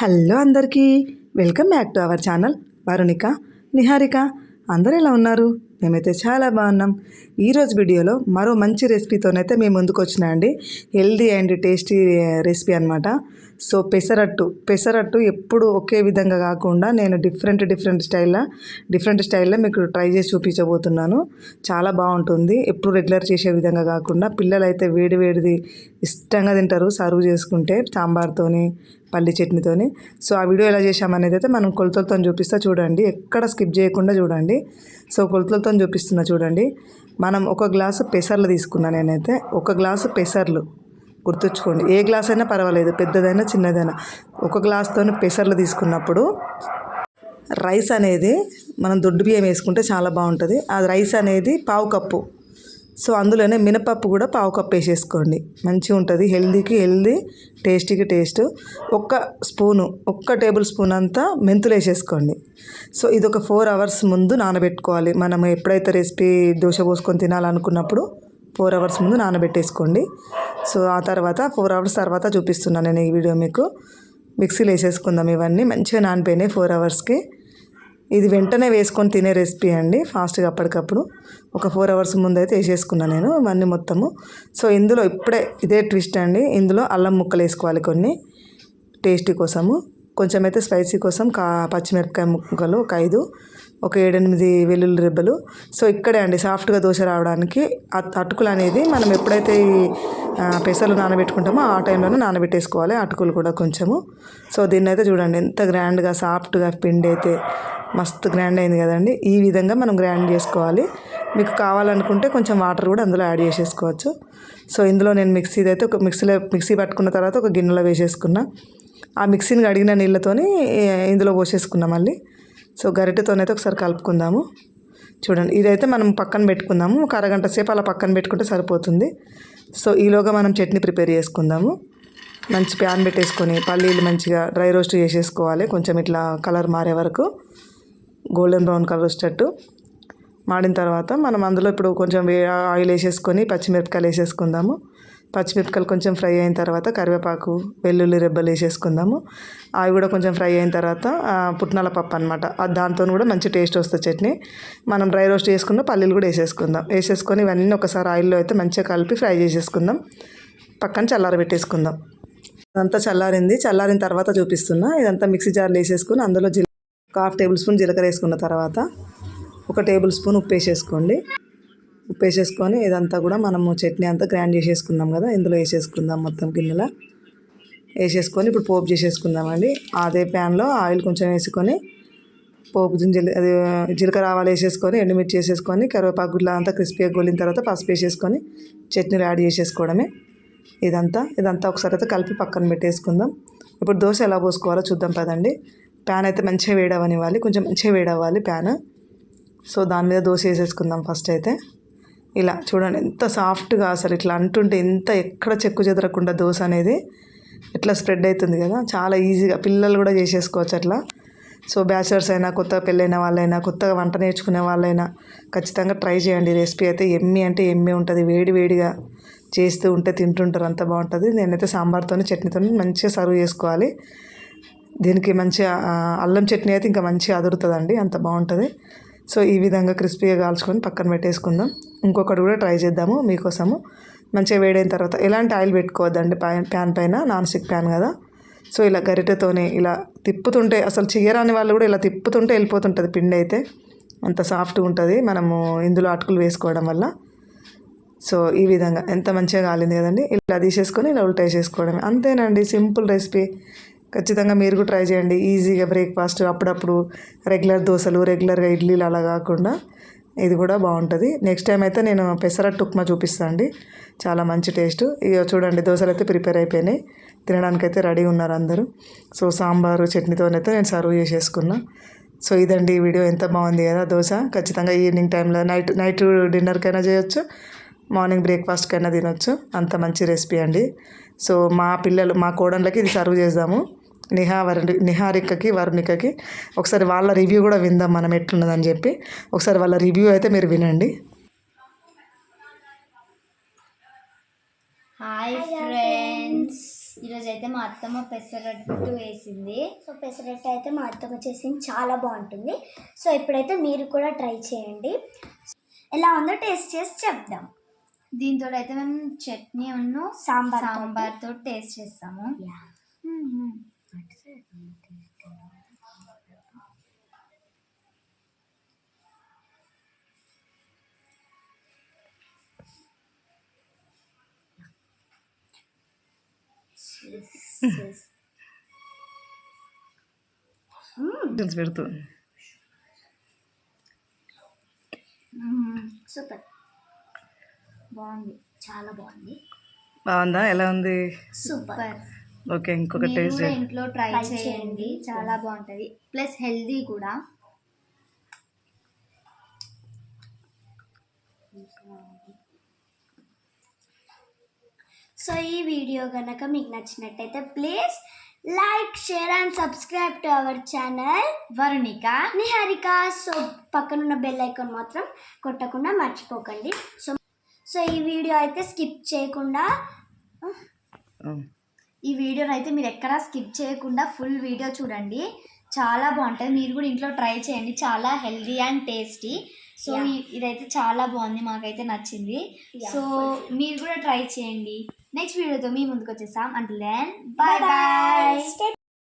Hello అందరికీ welcome back to our channel Varunika Niharika. అందరూ ఎలా ఉన్నారు? మేమైతే చాలా బాగున్నాం. ఈరోజు వీడియోలో మరో మంచి రెసిపీతోనైతే మేము ముందుకు వచ్చినా అండి హెల్దీ అండ్ టేస్టీ రెసిపీ అనమాట సో పెసరట్టు పెసరట్టు ఎప్పుడు ఒకే విధంగా కాకుండా నేను డిఫరెంట్ డిఫరెంట్ స్టైల్లో డిఫరెంట్ స్టైల్లో మీకు ట్రై చేసి చూపించబోతున్నాను. చాలా బాగుంటుంది. ఎప్పుడు రెగ్యులర్ చేసే విధంగా కాకుండా పిల్లలు అయితే వేడి వేడిది ఇష్టంగా తింటారు సర్వ్ చేసుకుంటే సాంబార్తోని పల్లి చట్నీతోని. సో ఆ వీడియో ఎలా చేసామనేది అయితే మనం కొలతలతో చూపిస్తా చూడండి. ఎక్కడ స్కిప్ చేయకుండా చూడండి. సో కొలతలతో చూపిస్తున్నా చూడండి. మనం ఒక గ్లాసు పెసర్లు తీసుకున్నా నేనైతే ఒక గ్లాసు పెసర్లు గుర్తుంచుకోండి ఏ గ్లాస్ అయినా పర్వాలేదు పెద్దదైనా చిన్నదైనా. ఒక గ్లాస్తో పెసర్లు తీసుకున్నప్పుడు రైస్ అనేది మనం దొడ్డు బియ్యం వేసుకుంటే చాలా బాగుంటుంది. ఆ రైస్ అనేది పావు కప్పు. సో అందులోనే మినపప్పు కూడా పావు కప్పు వేసేసుకోండి. మంచిగా ఉంటుంది. హెల్దీకి హెల్దీ టేస్టీకి టేస్ట్. ఒక్క స్పూను ఒక్క టేబుల్ స్పూన్ అంతా మెంతులు వేసేసుకోండి. సో ఇది ఒక ఫోర్ అవర్స్ ముందు నానబెట్టుకోవాలి. మనం ఎప్పుడైతే రెసిపీ దోశ పోసుకొని తినాలనుకున్నప్పుడు ఫోర్ అవర్స్ ముందు నానబెట్టేసుకోండి. సో ఆ తర్వాత ఫోర్ అవర్స్ తర్వాత చూపిస్తున్నాను నేను ఈ వీడియో మీకు. మిక్సీలో వేసేసుకుందాం ఇవన్నీ. మంచిగా నానిపోయినాయి ఫోర్ అవర్స్కి. ఇది వెంటనే వేసుకొని తినే రెసిపీ అండి ఫాస్ట్గా అప్పటికప్పుడు. ఒక ఫోర్ అవర్స్ ముందు అయితే వేసేసుకున్నాను నేను ఇవన్నీ మొత్తము. సో ఇందులో ఇప్పుడే ఇదే ట్విస్ట్ అండి. ఇందులో అల్లం ముక్కలు వేసుకోవాలి కొన్ని టేస్టీ కోసము. కొంచెం అయితే స్పైసీ కోసం కా పచ్చిమిరపకాయ ముక్కలు ఒక ఐదు. ఒక ఏడెనిమిది వెల్లుల్లి రెబ్బలు. సో ఇక్కడే అండి సాఫ్ట్గా దోశ రావడానికి. అటుకులు అనేది మనం ఎప్పుడైతే ఈ పెసలు నానబెట్టుకుంటామో ఆ టైంలోనే నానబెట్టేసుకోవాలి. అటుకులు కూడా కొంచెము. సో దీన్ని అయితే చూడండి ఎంత గ్రాండ్గా సాఫ్ట్గా పిండి అయితే మస్తు గ్రాండ్ అయింది కదండి. ఈ విధంగా మనం గ్రైండ్ చేసుకోవాలి. మీకు కావాలనుకుంటే కొంచెం వాటర్ కూడా అందులో యాడ్ చేసేసుకోవచ్చు. సో ఇందులో నేను మిక్సీది అయితే ఒక మిక్సీలో మిక్సీ పట్టుకున్న తర్వాత ఒక గిన్నెలో వేసేసుకున్నా. ఆ మిక్సీని కడిగిన నీళ్ళతోని ఇందులో పోసేసుకున్నాం మళ్ళీ. సో గరిటెతోనైతే ఒకసారి కలుపుకుందాము. చూడండి ఇదైతే మనం పక్కన పెట్టుకుందాము. ఒక అరగంట సేపు అలా పక్కన పెట్టుకుంటే సరిపోతుంది. సో ఈలోగా మనం చట్నీ ప్రిపేర్ చేసుకుందాము. మంచి ప్యాన్ పెట్టేసుకొని పల్లీలు మంచిగా డ్రై రోస్ట్ చేసేసుకోవాలి. కొంచెం ఇట్లా కలర్ మారే వరకు. గోల్డెన్ బ్రౌన్ కలర్ వచ్చేటట్టు. మాడిన తర్వాత మనం అందులో ఇప్పుడు కొంచెం ఆయిల్ వేసేసుకొని పచ్చిమిరపకాయలు వేసేసుకుందాము. పచ్చిమిరపకాయలు కొంచెం ఫ్రై అయిన తర్వాత కరివేపాకు వెల్లుల్లి రెబ్బలు వేసేసుకుందాము. అవి కూడా కొంచెం ఫ్రై అయిన తర్వాత పుట్నాల పప్పు అనమాట దాంతో కూడా మంచి టేస్ట్ వస్తుంది చట్నీ. మనం డ్రై రోస్ట్ చేసుకున్న పల్లీలు కూడా వేసేసుకుందాం. వేసేసుకొని ఇవన్నీ ఒకసారి ఆయిల్లో అయితే మంచిగా కలిపి ఫ్రై చేసేసుకుందాం. పక్కన చల్లారబెట్టేసుకుందాం ఇదంతా చల్లారింది. చల్లారిన తర్వాత చూపిస్తున్నా. ఇదంతా మిక్సీ జార్లో వేసేసుకుని అందులో ఒక హాఫ్ టేబుల్ స్పూన్ జీలకర్ర వేసుకున్న తర్వాత ఒక టేబుల్ స్పూన్ ఉప్పు వేసేసుకోండి. ఉప్పు వేసేసుకొని ఇదంతా కూడా మనము చట్నీ అంతా గ్రైండ్ చేసేసుకున్నాం కదా ఇందులో వేసేసుకుందాం మొత్తం గిన్నెలో. వేసేసుకొని ఇప్పుడు పోపు చేసేసుకుందామండి. అదే ప్యాన్లో ఆయిల్ కొంచెం వేసుకొని పోపు జింజలు అది జీలకర్ర ఆవాలు వేసేసుకొని ఎండుమిర్చి వేసేసుకొని కరివేపాకు గుడ్ల అంతా క్రిస్పీగా గోలిన తర్వాత పసుపు వేసేసుకొని చట్నీలు యాడ్ చేసేసుకోవడమే. ఇదంతా ఇదంతా ఒకసారి అయితే కలిపి పక్కన పెట్టేసుకుందాం. ఇప్పుడు దోశ ఎలా పోసుకోవాలో చూద్దాం పదండి. ప్యాన్ అయితే మంచిగా వేడవనివ్వాలి కొంచెం మంచిగా వేడవ్వాలి ప్యాన్. సో దాని మీద దోశ వేసేసుకుందాం ఫస్ట్ అయితే. ఇలా చూడండి ఎంత సాఫ్ట్గా అసలు ఇట్లా అంటుంటే ఎంత ఎక్కడ చెక్కు చెదరకుండా దోశ అనేది ఎట్లా స్ప్రెడ్ అవుతుంది కదా. చాలా ఈజీగా పిల్లలు కూడా చేసేసుకోవచ్చు అట్లా. సో బ్యాచిలర్స్ అయినా కొత్తగా పెళ్ళైన వాళ్ళైనా కొత్తగా వంట నేర్చుకునే వాళ్ళైనా ఖచ్చితంగా ట్రై చేయండి. రెసిపీ అయితే ఎమ్మి అంటే ఎమ్మి ఉంటుంది. వేడి వేడిగా చేస్తూ ఉంటే తింటుంటారు అంత బాగుంటుంది. నేనైతే సాంబార్తో చట్నీతో మంచిగా సర్వ్ చేసుకోవాలి. దీనికి మంచిగా అల్లం చట్నీ అయితే ఇంకా మంచిగా అదురుతుందండి అంత బాగుంటుంది. సో ఈ విధంగా క్రిస్పీగా కాల్చుకొని పక్కన పెట్టేసుకుందాం. ఇంకొకటి కూడా ట్రై చేద్దాము మీకోసము. మంచిగా వేడైన తర్వాత ఎలాంటి ఆయిల్ పెట్టుకోవద్దండి ప్యాన్ పైన? నాన్ స్టిక్ ప్యాన్ కదా. సో ఇలా గరిటెతోనే ఇలా తిప్పుతుంటే అసలు చేయరాని వాళ్ళు కూడా ఇలా తిప్పుతుంటే వెళ్ళిపోతుంటుంది పిండి అయితే. అంత సాఫ్ట్గా ఉంటుంది. మనము ఇందులో అటుకులు వేసుకోవడం వల్ల. సో ఈ విధంగా ఎంత మంచిగా కాలింది కదండి. ఇలా తీసేసుకొని ఇలా ఉల్టా వేసేసుకోవడమే అంతేనండి సింపుల్ రెసిపీ. ఖచ్చితంగా మీరు కూడా ట్రై చేయండి. ఈజీగా బ్రేక్ఫాస్ట్ అప్పుడప్పుడు రెగ్యులర్ దోశలు రెగ్యులర్గా ఇడ్లీలు అలా కాకుండా ఇది కూడా బాగుంటుంది. నెక్స్ట్ టైం అయితే నేను పెసరట్టు ఉప్మా చూపిస్తాను అండి. చాలా మంచి టేస్ట్. ఇక చూడండి దోశలు అయితే ప్రిపేర్ అయిపోయినాయి. తినడానికైతే రెడీ ఉన్నారు అందరూ. సో సాంబారు చట్నీతోనైతే నేను సర్వ్ చేసేసుకున్నా. సో ఇదండి ఈ వీడియో. ఎంత బాగుంది కదా దోశ. ఖచ్చితంగా ఈవినింగ్ టైంలో నైట్ నైట్ డిన్నర్కైనా చేయొచ్చు మార్నింగ్ బ్రేక్ఫాస్ట్కైనా తినొచ్చు. అంత మంచి రెసిపీ అండి. సో మా పిల్లలు మా కోడళ్ళకి ఇది సర్వ్ చేద్దాము. నిహా వరుణి నిహారికకి వరుణికకి. ఒకసారి వాళ్ళ రివ్యూ కూడా విందాం మనం ఎట్లున్నదని చెప్పి. ఒకసారి వాళ్ళ రివ్యూ అయితే మీరు వినండి. Hi friends. ఈరోజు అయితే మా అత్తమ్మ పెసరట్టు వేసింది. సో పెసరట్టు అయితే మా అత్తమ్మ చేసింది. చాలా బాగుంటుంది. సో ఇప్పుడైతే మీరు కూడా ట్రై చేయండి. ఎలా ఉందో టేస్ట్ చేసి చెప్దాం. దీంతో అయితే మేము చట్నీ ఉన్ను సాంబార్ తోటి. సాంబార్తో టేస్ట్ చేస్తాము. పెడుతూ సూపర్. బాగుంది. చాలా బాగుంది. బాగుందా? ఎలా ఉంది? సూపర్. ఓకే ఇంకొక టేస్ట్ కూడా ఇంట్లో ట్రై చేయండి. చేయండి. చాలా బాగుంటది. ప్లస్ హెల్దీ కూడా. సో ఈ వీడియో కనుక మీకు నచ్చినట్టయితే please like share and subscribe to our channel Varunika. Niharika. So పక్కనున్న బెల్ ఐకాన్ మాత్రం కొట్టకుండా మర్చిపోకండి. సో సో ఈ వీడియో అయితే స్కిప్ చేయకుండా ఈ వీడియోని అయితే మీరు ఎక్కడా స్కిప్ చేయకుండా ఫుల్ వీడియో చూడండి. చాలా బాగుంటుంది. మీరు కూడా ఇంట్లో ట్రై చేయండి. చాలా హెల్దీ అండ్ టేస్టీ. సో ఇదైతే చాలా బాగుంది. మాకైతే నచ్చింది. సో. మీరు కూడా ట్రై చేయండి. నెక్స్ట్ వీడియోతో మీ ముందుకు వచ్చేసాం అంటే బాయ్ బాయ్ బాయ్